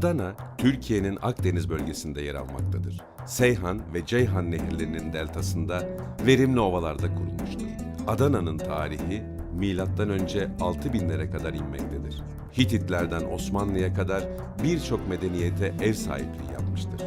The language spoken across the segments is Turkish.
Adana, Türkiye'nin Akdeniz bölgesinde yer almaktadır. Seyhan ve Ceyhan nehirlerinin deltasında verimli ovalarda kurulmuştur. Adana'nın tarihi milattan önce 6000'lere kadar inmektedir. Hititlerden Osmanlı'ya kadar birçok medeniyete ev sahipliği yapmıştır.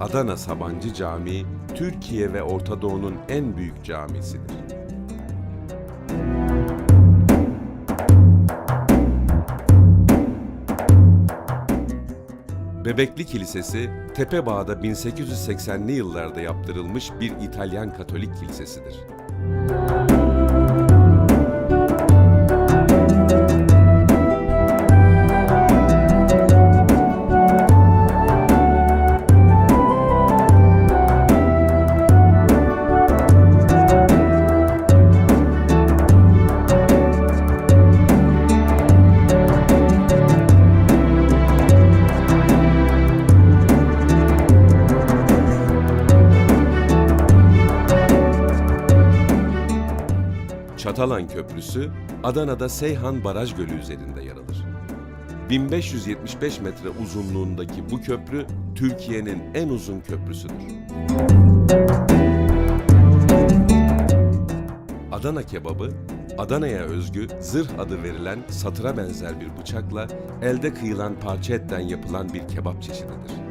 Adana Sabancı Camii, Türkiye ve Orta Doğu'nun en büyük camisidir. Bebekli Kilisesi, Tepebağ'da 1880'li yıllarda yaptırılmış bir İtalyan Katolik kilisesidir. Çatalan Köprüsü, Adana'da Seyhan Baraj Gölü üzerinde yer alır. 1575 metre uzunluğundaki bu köprü, Türkiye'nin en uzun köprüsüdür. Adana kebabı, Adana'ya özgü zırh adı verilen satıra benzer bir bıçakla elde kıyılan parça etten yapılan bir kebap çeşididir.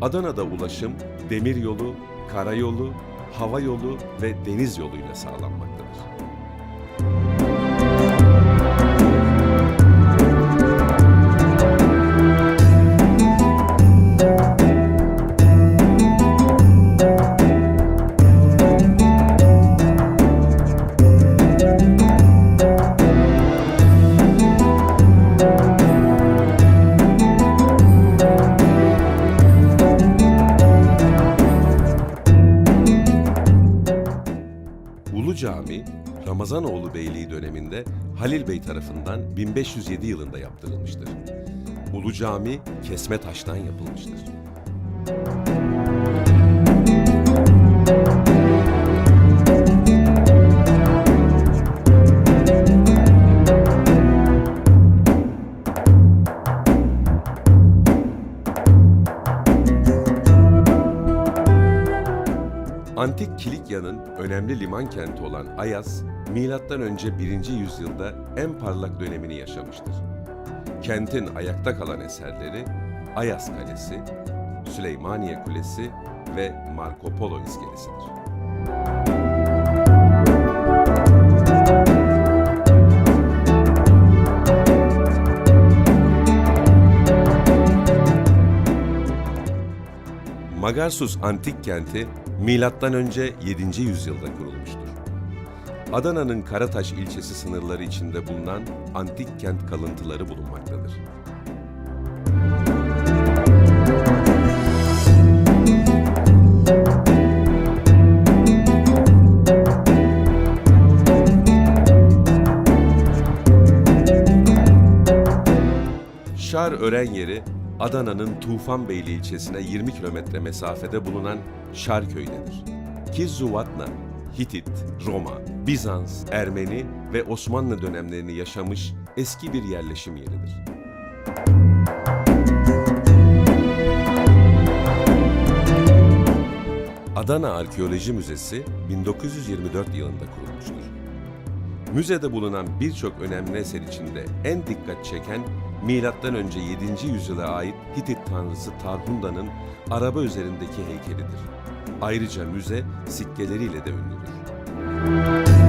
Adana'da ulaşım demiryolu, karayolu, hava yolu ve deniz yoluyla sağlanmaktadır. Cami, Ramazanoğlu Beyliği döneminde Halil Bey tarafından 1507 yılında yaptırılmıştır. Ulu Cami kesme taştan yapılmıştır. Antik Kilikya'nın önemli liman kenti olan Ayas, önce 1. yüzyılda en parlak dönemini yaşamıştır. Kentin ayakta kalan eserleri Ayas Kalesi, Süleymaniye Kulesi ve Marco Polo iskelesidir. Magarsus antik kenti milattan önce 7. yüzyılda kurulmuştur. Adana'nın Karataş ilçesi sınırları içinde bulunan antik kent kalıntıları bulunmaktadır. Şar Ören yeri Adana'nın Tufanbeyli ilçesine 20 kilometre mesafede bulunan Şarköy'dedir. Kizzuvatna, Hitit, Roma, Bizans, Ermeni ve Osmanlı dönemlerini yaşamış eski bir yerleşim yeridir. Adana Arkeoloji Müzesi 1924 yılında kurulmuştur. Müzede bulunan birçok önemli eser içinde en dikkat çeken milattan önce 7. yüzyıla ait Hitit tanrısı Tarhunda'nın araba üzerindeki heykelidir. Ayrıca müze sikkeleriyle de ünlüdür.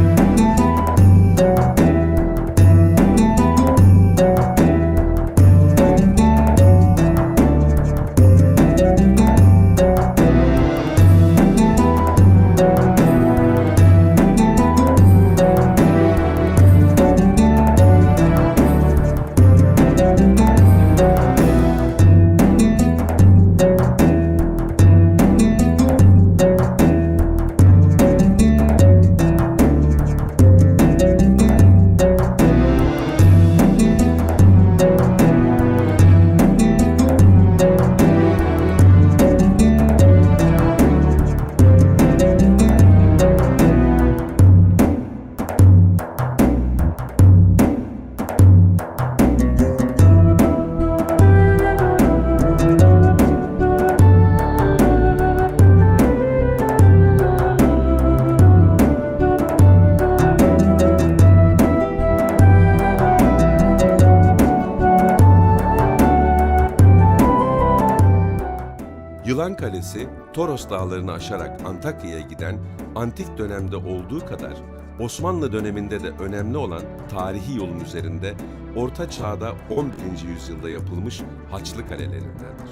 Yılan Kalesi, Toros Dağları'nı aşarak Antakya'ya giden antik dönemde olduğu kadar Osmanlı döneminde de önemli olan tarihi yolun üzerinde Orta Çağ'da 11. yüzyılda yapılmış Haçlı kalelerindendir.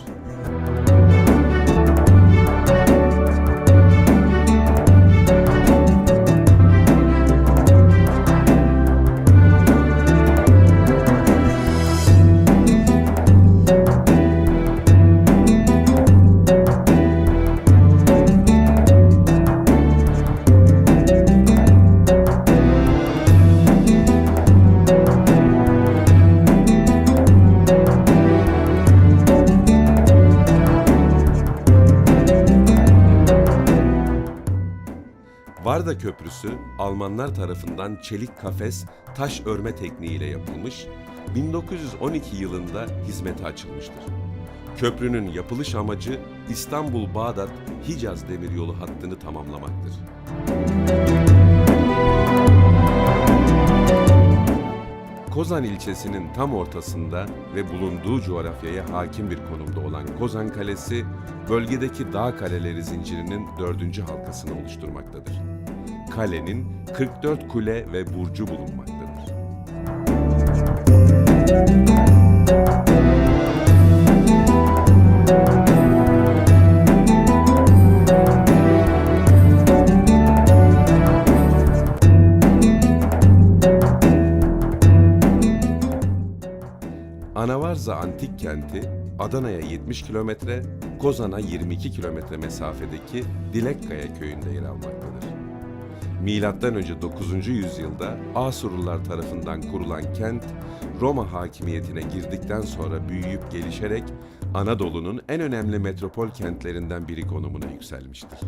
Varda Köprüsü Almanlar tarafından çelik kafes taş örme tekniğiyle yapılmış, 1912 yılında hizmete açılmıştır. Köprünün yapılış amacı İstanbul-Bağdat Hicaz demiryolu hattını tamamlamaktır. Kozan ilçesinin tam ortasında ve bulunduğu coğrafyaya hakim bir konumda olan Kozan Kalesi, bölgedeki dağ kaleleri zincirinin dördüncü halkasını oluşturmaktadır. Kalenin 44 kule ve burcu bulunmaktadır. Anavarza Antik Kenti, Adana'ya 70 kilometre, Kozan'a 22 kilometre mesafedeki Dilekkaya köyünde yer almaktadır. Milattan önce 9. yüzyılda Asurlular tarafından kurulan kent, Roma hakimiyetine girdikten sonra büyüyüp gelişerek Anadolu'nun en önemli metropol kentlerinden biri konumuna yükselmiştir.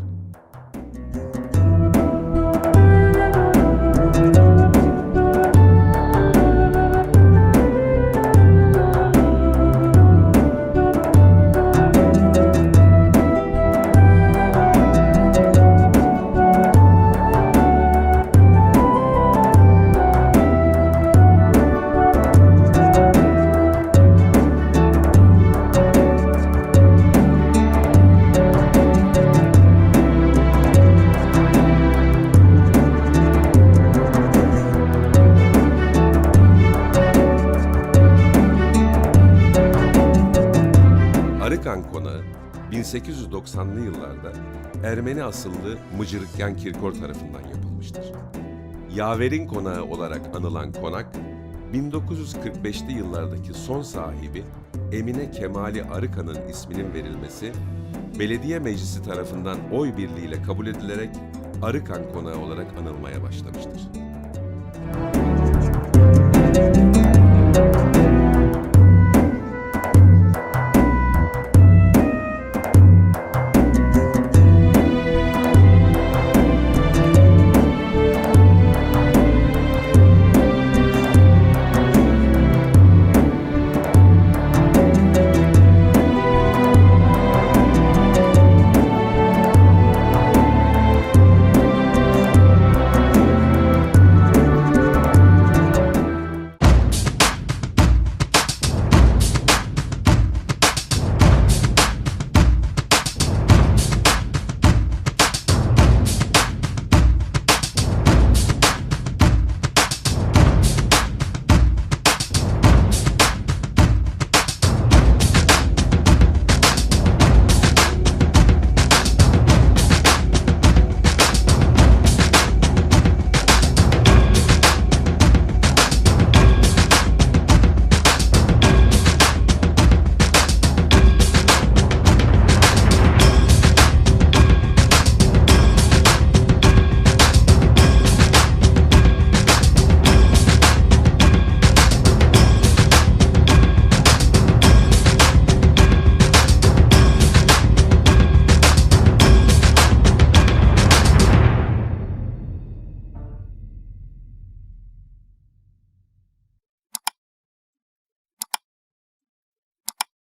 1890'lı yıllarda Ermeni asıllı Mıcırıkyan Kirkor tarafından yapılmıştır. Yaverin Konağı olarak anılan konak, 1945'li yıllardaki son sahibi Emine Kemali Arıkan'ın isminin verilmesi, belediye meclisi tarafından oy birliğiyle kabul edilerek Arıkan Konağı olarak anılmaya başlamıştır.